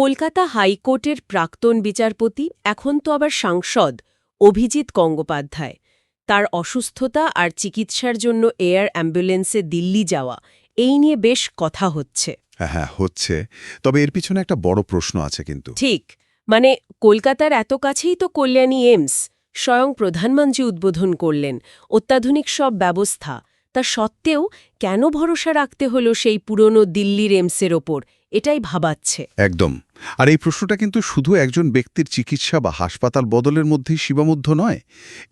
কলকাতা হাইকোর্টের প্রাক্তন বিচারপতি এখন তো আবার সাংসদ অভিজিৎ গঙ্গোপাধ্যায়। তার অসুস্থতা আর চিকিৎসার জন্য এয়ার অ্যাম্বুলেন্সে দিল্লি যাওয়া এই নিয়ে বেশ কথা হচ্ছে। হ্যাঁ হ্যাঁ হচ্ছে। তবে এর পিছনে একটা বড় প্রশ্ন আছে কিন্তু। ঠিক। মানে কলকাতার এত কাছেই তো কল্যাণী এমস স্বয়ং প্রধানমন্ত্রী উদ্বোধন করলেন অত্যাধুনিক সব ব্যবস্থা। তা সত্ত্বেও কেন ভরসা রাখতে হলো সেই পুরনো দিল্লির এমসের ওপর? এটাই ভাবাচ্ছে। একদম। আর এই প্রশ্নটা কিন্তু শুধু একজন ব্যক্তির চিকিৎসা বা হাসপাতাল বদলের মধ্যেই সীমাবদ্ধ নয়।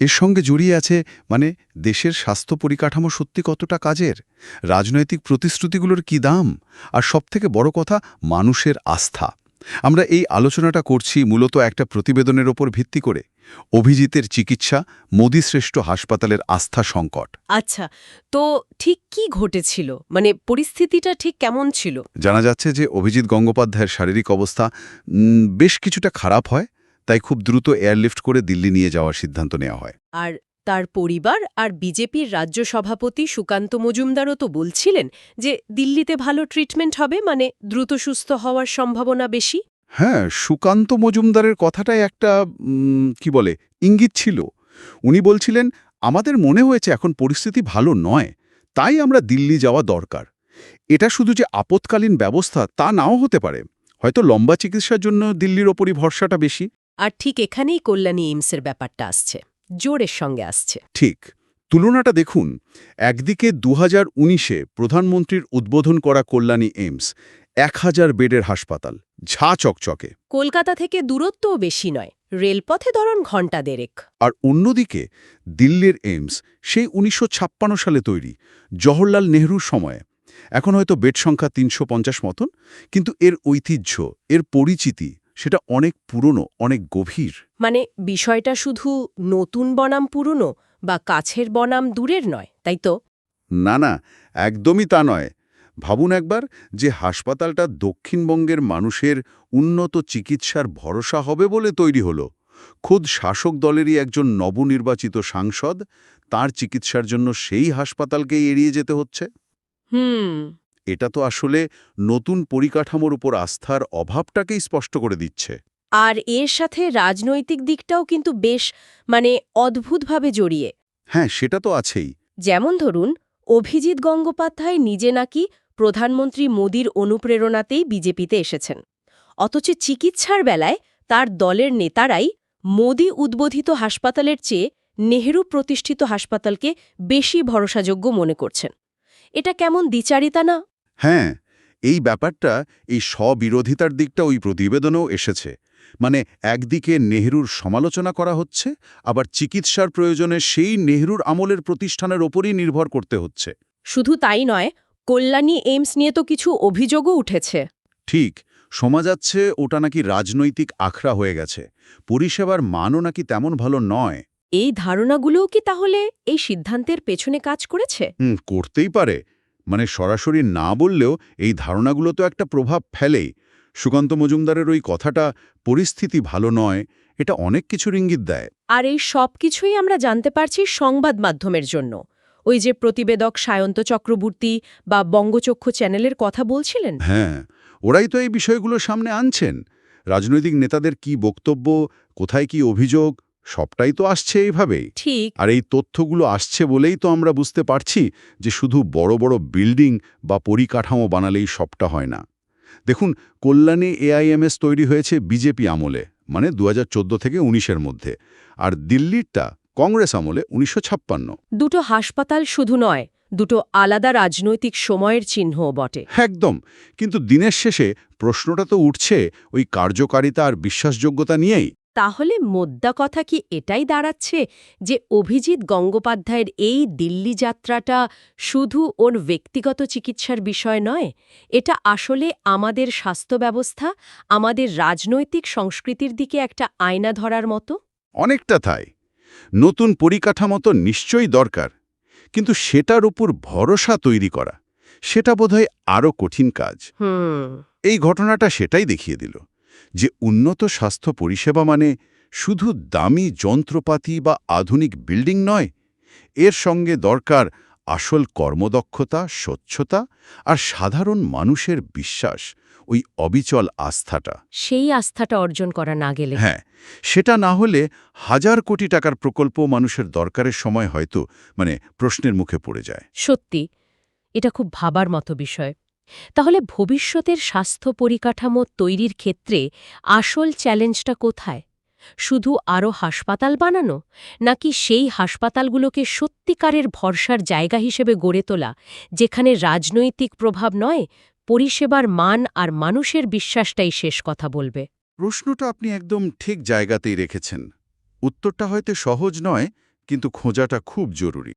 এর সঙ্গে জড়িয়ে আছে মানে দেশের স্বাস্থ্য পরিকাঠামো সত্যি কতটা কাজের? রাজনৈতিক প্রতিশ্রুতিগুলোর কি দাম? আর সবথেকে বড় কথা, মানুষের আস্থা। আমরা এই আলোচনাটা করছি মূলত একটা প্রতিবেদনের ওপর ভিত্তি করে। অভিজিতের চিকিৎসা মোদিশ্রেষ্ঠ হাসপাতালের আস্থা সংকট। আচ্ছা তো ঠিক কি ঘটেছিল? মানে পরিস্থিতিটা ঠিক কেমন ছিল? জানা যাচ্ছে যে অভিজিৎ গঙ্গোপাধ্যায়ের শারীরিক অবস্থা বেশ কিছুটা খারাপ হয় তাই খুব দ্রুত এয়ারলিফট করে দিল্লি নিয়ে যাওয়ার সিদ্ধান্ত নেওয়া হয়। আর তার পরিবার আর বিজেপির রাজ্য সভাপতি সুকান্ত মজুমদারও তো বলছিলেন যে দিল্লিতে ভালো ট্রিটমেন্ট হবে মানে দ্রুত সুস্থ হওয়ার সম্ভাবনা বেশি। হ্যাঁ সুকান্ত মজুমদারের কথাটাই একটা কি বলে ইঙ্গিত ছিল। উনি বলছিলেন আমাদের মনে হয়েছে এখন পরিস্থিতি ভালো নয় তাই আমরা দিল্লি যাওয়া দরকার। এটা শুধু যে আপৎকালীন ব্যবস্থা তা নাও হতে পারে। হয়তো লম্বা চিকিৎসার জন্য দিল্লির ওপরই ভরসাটা বেশি। আর ঠিক এখানেই কল্যাণী এইমসের ব্যাপারটা আসছে। জোরের সঙ্গে আসছে। ঠিক। তুলনাটা দেখুন একদিকে দু হাজার উনিশে প্রধানমন্ত্রীর উদ্বোধন করা কল্যাণী এইমস এক হাজার বেডের হাসপাতাল ঝা চকচকে। কলকাতা থেকে দূরত্বও বেশি নয় রেলপথে ধরন ঘণ্টা দেড়েক। আর অন্যদিকে দিল্লির এইমস সেই উনিশশো ছাপ্পান্ন সালে তৈরি জওহরলাল নেহরুর সময়ে। এখন হয়তো বেড সংখ্যা তিনশো পঞ্চাশ মতন কিন্তু এর ঐতিহ্য এর পরিচিতি সেটা অনেক পুরনো অনেক গভীর। মানে বিষয়টা শুধু নতুন বনাম পুরনো বা কাছের বনাম দূরের নয় তাই তো? না না একদমই তা নয়। ভাবুন একবার যে হাসপাতালটা দক্ষিণবঙ্গের মানুষের উন্নত চিকিৎসার ভরসা হবে বলে তৈরি হলো। খুদ শাসক দলেরই একজন নবনির্বাচিত সাংসদ তার চিকিৎসার জন্য সেই হাসপাতালকেই এড়িয়ে যেতে হচ্ছে। হুম। এটা তো আসলে নতুন পরিকাঠামোর উপর আস্থার অভাবটাকেই স্পষ্ট করে দিচ্ছে। আর এর সাথে রাজনৈতিক দিকটাও কিন্তু বেশ মানে অদ্ভুতভাবে জড়িয়ে। হ্যাঁ সেটা তো আছেই। যেমন ধরুন অভিজিৎ গঙ্গোপাধ্যায় নিজে নাকি প্রধানমন্ত্রী মোদির অনুপ্রেরণাতেই বিজেপিতে এসেছেন। অথচ চিকিৎসার বেলায় তার দলের নেতারাই মোদি উদ্বোধিত হাসপাতালের চেয়ে নেহরু প্রতিষ্ঠিত হাসপাতালকে বেশি ভরসাযোগ্য মনে করছেন। এটা কেমন দ্বিচারিতা না? হ্যাঁ এই ব্যাপারটা এই স্ববিরোধিতার দিকটা ওই প্রতিবেদনেও এসেছে। মানে একদিকে নেহরুর সমালোচনা করা হচ্ছে আবার চিকিৎসার প্রয়োজনে সেই নেহরুর আমলের প্রতিষ্ঠানের ওপরই নির্ভর করতে হচ্ছে। শুধু তাই নয় কল্যাণী এইমস নিয়ে তো কিছু অভিযোগও উঠেছে। ঠিক শোনা যাচ্ছে ওটা নাকি রাজনৈতিক আখড়া হয়ে গেছে। পরিষেবার মানও নাকি তেমন ভালো নয়। এই ধারণাগুলোও কি তাহলে এই সিদ্ধান্তের পেছনে কাজ করেছে? করতেই পারে। মানে সরাসরি না বললেও এই ধারণাগুলো তো একটা প্রভাব ফেলেই। সুকান্ত মজুমদারের ওই কথাটা পরিস্থিতি ভালো নয় এটা অনেক কিছুর ইঙ্গিত দেয়। আর এই সব কিছুই আমরা জানতে পারছি সংবাদ মাধ্যমের জন্য। ওই যে প্রতিবেদক সায়ন্ত চক্রবর্তী বা বঙ্গচক্ষু চ্যানেলের কথা বলছিলেন? হ্যাঁ ওরাই তো এই বিষয়গুলো সামনে আনছেন। রাজনৈতিক নেতাদের কি বক্তব্য কোথায় কি অভিযোগ সবটাই তো আসছে এইভাবেই। ঠিক। আর এই তথ্যগুলো আসছে বলেই তো আমরা বুঝতে পারছি যে শুধু বড় বড় বিল্ডিং বা পরিকাঠামো বানালেই সবটা হয় না। দেখুন কল্যাণী এআইএমএস তৈরি হয়েছে বিজেপি আমলে মানে দু হাজার চোদ্দ থেকে উনিশের মধ্যে আর দিল্লিরটা কংগ্রেস আমলে উনিশশো ছাপ্পান্ন। দুটো হাসপাতাল শুধু নয় দুটো আলাদা রাজনৈতিক সময়ের চিহ্ন বটে। একদম কিন্তু দিনের শেষে প্রশ্নটা তো উঠছে ওই কার্যকারিতা আর বিশ্বাসযোগ্যতা নিয়েই। তাহলে মোদ্দা কথা কি এটাই দাঁড়াচ্ছে যে অভিজিৎ গঙ্গোপাধ্যায়ের এই দিল্লি যাত্রাটা শুধু ওর ব্যক্তিগত চিকিৎসার বিষয় নয় এটা আসলে আমাদের স্বাস্থ্য ব্যবস্থা আমাদের রাজনৈতিক সংস্কৃতির দিকে একটা আয়না ধরার মতো? অনেকটা তাই। নতুন পরিকাঠামো তো নিশ্চয়ই দরকার কিন্তু সেটার উপর ভরসা তৈরি করা সেটা বোধহয় আরও কঠিন কাজ। এই ঘটনাটা সেটাই দেখিয়ে দিল। যে উন্নত স্বাস্থ্য পরিষেবা মানে শুধু দামি যন্ত্রপাতি বা আধুনিক বিল্ডিং নয় এর সঙ্গে দরকার আসল কর্মদক্ষতা স্বচ্ছতা আর সাধারণ মানুষের বিশ্বাস ওই অবিচল আস্থাটা। সেই আস্থাটা অর্জন করা না গেলে। হ্যাঁ সেটা না হলে হাজার কোটি টাকার প্রকল্প মানুষের দরকারের সময় হয়তো মানে প্রশ্নের মুখে পড়ে যায়। সত্যি এটা খুব ভাবার মতো বিষয়। তাহলে ভবিষ্যতের স্বাস্থ্য পরিকাঠামো তৈরির ক্ষেত্রে আসল চ্যালেঞ্জটা কোথায়? শুধু আরও হাসপাতাল বানানো, নাকি সেই হাসপাতালগুলোকে সত্যিকারের ভরসার জায়গা হিসেবে গড়ে তোলা, যেখানে রাজনৈতিক প্রভাব নয়, পরিষেবার মান আর মানুষের বিশ্বাসটাই শেষ কথা বলবে? প্রশ্নটা আপনি একদম ঠিক জায়গাতেই রেখেছেন। উত্তরটা হয়তো সহজ নয়, কিন্তু খোঁজাটা খুব জরুরি।